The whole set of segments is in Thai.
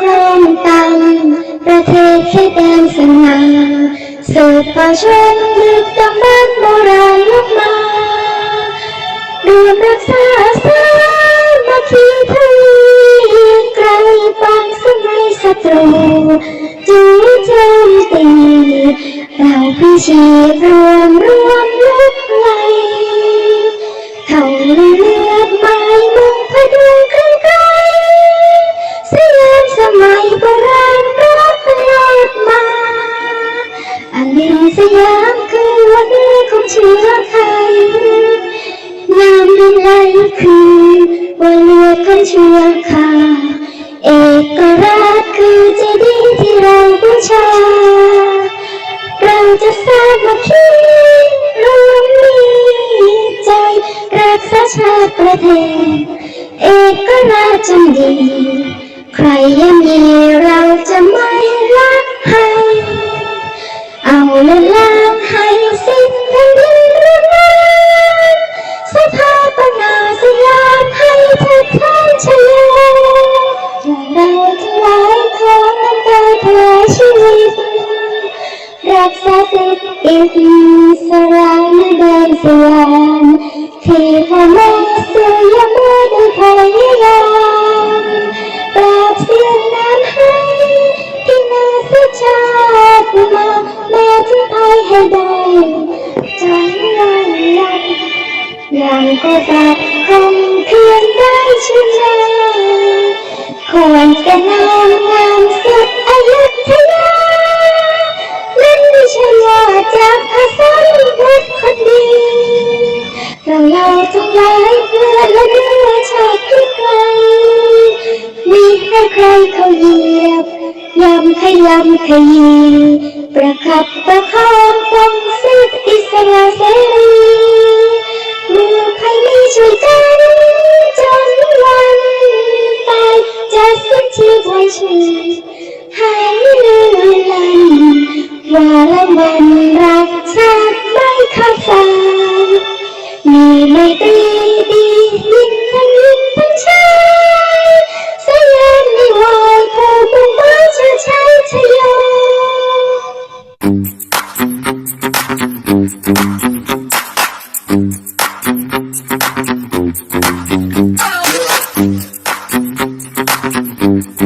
ครองตังประเทศแค่แดนสง่าสืบป่าชนดึกดำบรรพ์โบราณลุกมารวมรักษาสามัคคีทวีไกลปางสมัยศัตรูจูโจมตีเราพิชีพรวมรวมลุกไลเขาลือ ยามคือวันเรือของเชื้อไทยงามดินไหลคือวันเรือของเชื้อคาเอกราชคือเจดีย์ที่เราบูชา เราจะสามัคคีรวมมีใจรักษาชาติประเทศ เอกราชจำดี ใครยังมีเราจะไม่รักให้ ละลางให้สิ้นแผ่นดินรุ่นแรงสถาปนาสยามให้เทิดทานชโยอย่างเราทั้งหลายขอน้ำตาถวายชีวิต รักษาสิทธิ์อิสระในแดนสยามที่พ่อแม่สื่อยามมือได้พยายามปราบเสียงน้ำให้ที่นาสุชาติมา ให้ได้จนวันยันยังก็จะคงเพียงได้ชนะควรจะนามงามสุดอายุธยานั่นไม่ใช่ว่าจากภาษาพุทธคนดีเราเราทั้งหลายเพื่อและเนื้อชาติที่ไกลมีให้ใครเขาเหยียบยำขยำขยี ประคับประคองปองสิทธิอิสระเสรี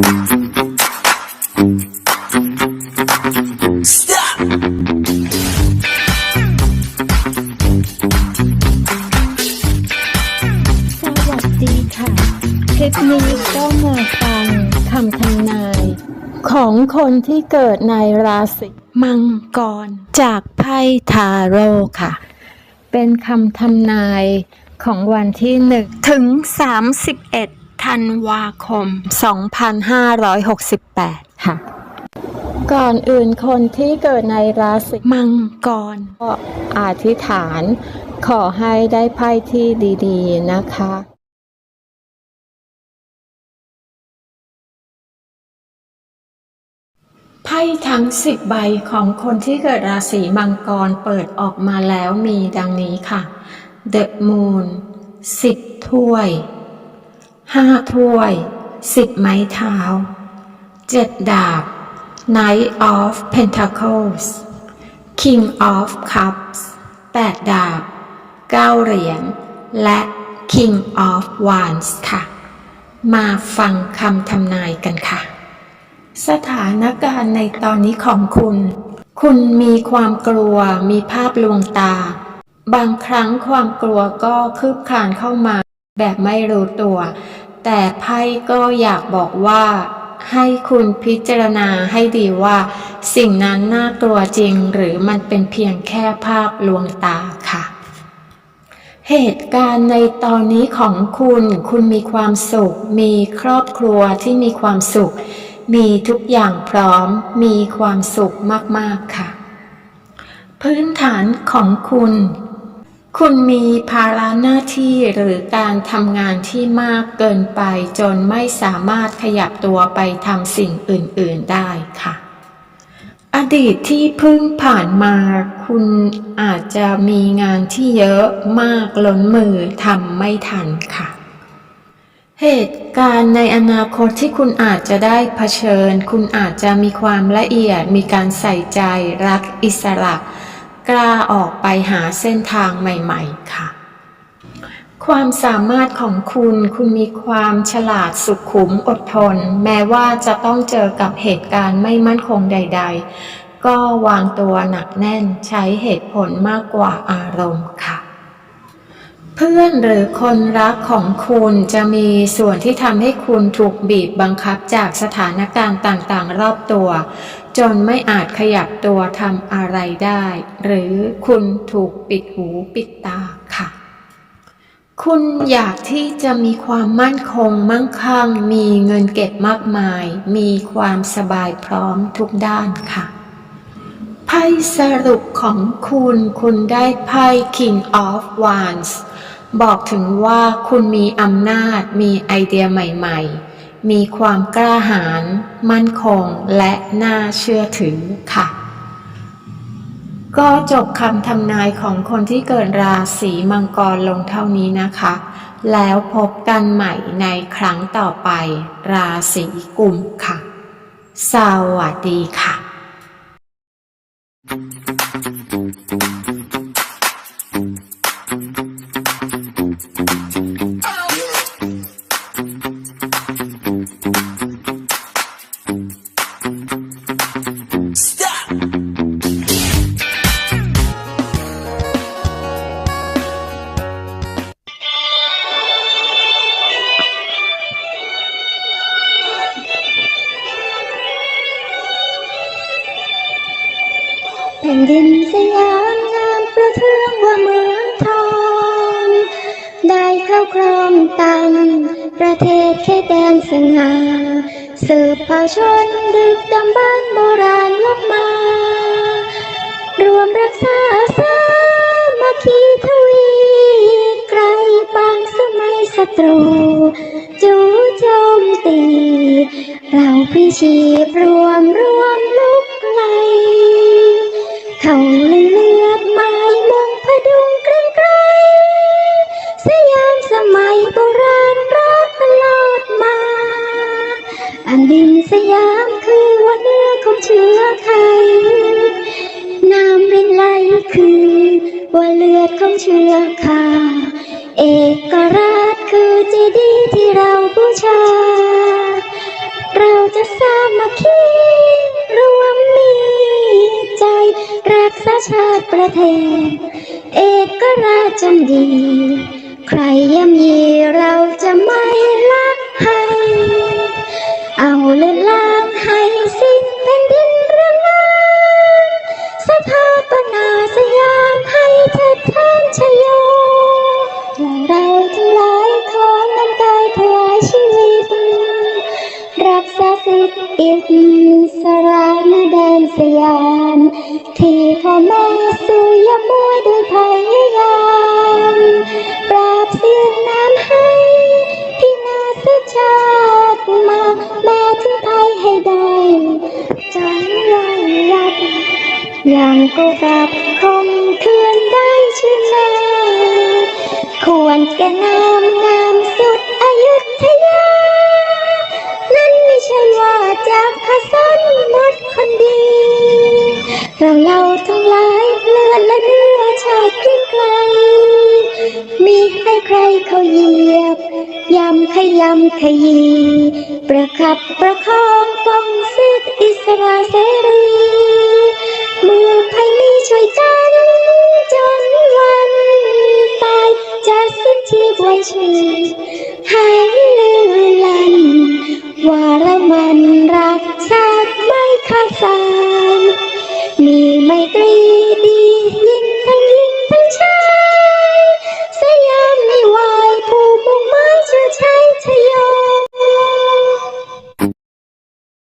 ดีค่ะคลิปนี้ก็มาฟังคำทำนาย ของคนที่เกิดในราศีมังกร จากไพ่ทาโร่ค่ะ เป็นคำทำนายของวันที่1ถึง31 ธันวาคม 2568 ค่ะ ก่อนอื่นคนที่เกิดในราศีมังกรก็อธิษฐานขอให้ได้ไพ่ที่ดีๆ นะคะไพ่ทั้งสิบใบของคนที่เกิดราศีมังกรเปิดออกมาแล้วมีดังนี้ค่ะ The Moon สิบถ้วย ห้าถ้วยสิบไม้เท้าเจ็ดดาบ Knight of Pentacles King of Cups แปดดาบเก้าเหรียญและ King of Wands ค่ะ มาฟังคำทำนายกันค่ะ สถานการณ์ในตอนนี้ของคุณ คุณมีความกลัวมีภาพลวงตา บางครั้งความกลัวก็คืบคลานเข้ามาแบบไม่รู้ตัว แต่ไพ่ก็อยากบอกว่า ให้คุณพิจารณาให้ดีว่า สิ่งนั้นน่ากลัวจริงหรือมันเป็นเพียงแค่ภาพลวงตาค่ะ เหตุการณ์ในตอนนี้ของคุณ คุณมีความสุข มีครอบครัวที่มีความสุข มีทุกอย่างพร้อม มีความสุขมากๆค่ะ พื้นฐานของคุณ คุณมีภาระหน้าที่หรือการทำงานที่มากเกินไปจนไม่สามารถขยับตัวไปทำสิ่งอื่น ๆได้ค่ะ อดีตที่เพิ่งผ่านมา คุณอาจจะมีงานที่เยอะมากล้นมือทำไม่ทันค่ะ เหตุการณ์ในอนาคตที่คุณอาจจะได้เผชิญ คุณอาจจะมีความละเอียดมีการใส่ใจรักอิสระ กล้าออกไปหาเส้นทางใหม่ ๆ ค่ะ ความสามารถของคุณ คุณมีความฉลาดสุขุมอดทน แม้ว่าจะต้องเจอกับเหตุการณ์ไม่มั่นคงใด ๆ ก็วางตัวหนักแน่นใช้เหตุผลมากกว่าอารมณ์ค่ะ เพื่อนหรือคนรักของคุณจะมีส่วนที่ทำให้คุณถูกบีบบังคับจากสถานการณ์ต่างๆ รอบตัว จนไม่อาจขยับตัวทำอะไรได้ หรือคุณถูกปิดหูปิดตาค่ะ คุณอยากที่จะมีความมั่นคงมั่งคั่ง มีเงินเก็บมากมาย มีความสบายพร้อมทุกด้านค่ะ ไพ่สรุปของคุณคุณได้ไพ่ King of Wands บอกถึงว่าคุณมีอำนาจ มีไอเดียใหม่ๆ มีความกล้าหาญมั่นคงและน่าเชื่อถือค่ะ ก็จบคำทำนายของคนที่เกิดราศีมังกรลงเท่านี้นะคะ แล้วพบกันใหม่ในครั้งต่อไป ราศีกุมค่ะ สวัสดีค่ะ Thank you. แผ่นดินสยามงามประเทืองว่าเมืองทองได้เข้าครองตังประเทศเขตแดนสง่าสืบเผ่าชนดึกดำบรรพ์โบราณลบมา รวมรักษาสามัคคีทวีไกลบางสมัยศัตรู จูโจมตี เราพิชีพ สามัคคีรวมมีใจ รักษาชาติประเทศ เอกราชจำดี ใครย่ำยีเราจะไม่ละ แดนสยาม ที่พ่อแม่สู่ยมมวยด้วยพยายามปราบเสียนน้ำให้ที่นาสชาติมาแม่ถึงไทยให้ได้จนลอยลับอย่างกูกับคมคืนได้ชื่อแม่ควรแก่นามงามสุดอายุธยา นั่นไม่ใช่ว่าจากพระสัน ดคนดี เราเราทั้งหลายเลือดและเนื้อชาติไกล มีให้ใครเขาเหยียบยำขยำขยี ประคับประคองป้องสิทธิอิสระเสรีเมื่อใครมีช่วยกัน จนวันตายจะสิ้นชีพไว้ชื่อให้ มันรั